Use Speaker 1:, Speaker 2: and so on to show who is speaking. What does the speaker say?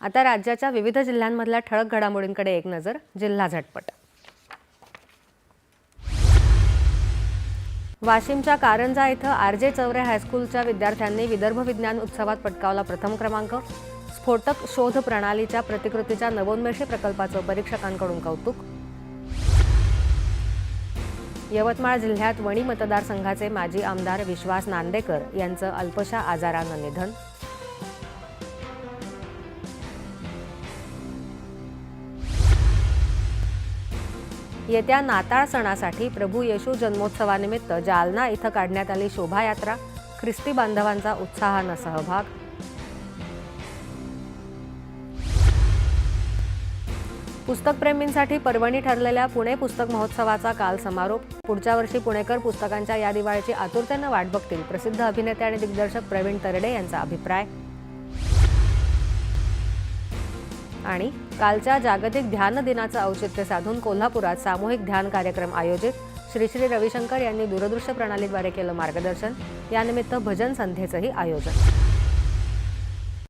Speaker 1: आता राज्याच्या विविध जिल्ह्यांमधल्या ठळक घडामोडींकडे एक नजर जिल्हा झटपट. वाशिमच्या कारंजा इथं आर जे चौरे हायस्कूलच्या विद्यार्थ्यांनी विदर्भ विज्ञान उत्सवात पटकावला प्रथम क्रमांक. स्फोटक शोध प्रणालीच्या प्रतिकृतीच्या नवोन्मेषी प्रकल्पाचं परीक्षकांकडून कौतुक. यवतमाळ जिल्ह्यात वणी मतदारसंघाचे माजी आमदार विश्वास नांदेकर यांचं अल्पशा आजारानं निधन. येत्या नाताळ सणासाठी प्रभू येशू जन्मोत्सवानिमित्त जालना इथं काढण्यात आली शोभायात्रा. ख्रिस्ती बांधवांचा उत्साहानं सहभाग. पुस्तकप्रेमींसाठी पर्वणी ठरलेल्या पुणे पुस्तक महोत्सवाचा काल समारोप. पुढच्या वर्षी पुणेकर पुस्तकांच्या या दिवाळीची आतुरतेनं वाट बघतील. प्रसिद्ध अभिनेते आणि दिग्दर्शक प्रवीण तरडे यांचा अभिप्राय. आणि कालच्या जागतिक ध्यान दिनाचं औचित्य साधून कोल्हापुरात सामूहिक ध्यान कार्यक्रम आयोजित श्री श्री रविशंकर यांनी दूरदृश्य प्रणालीद्वारे केलं मार्गदर्शन. यानिमित्त भजन संध्येचंही आयोजन.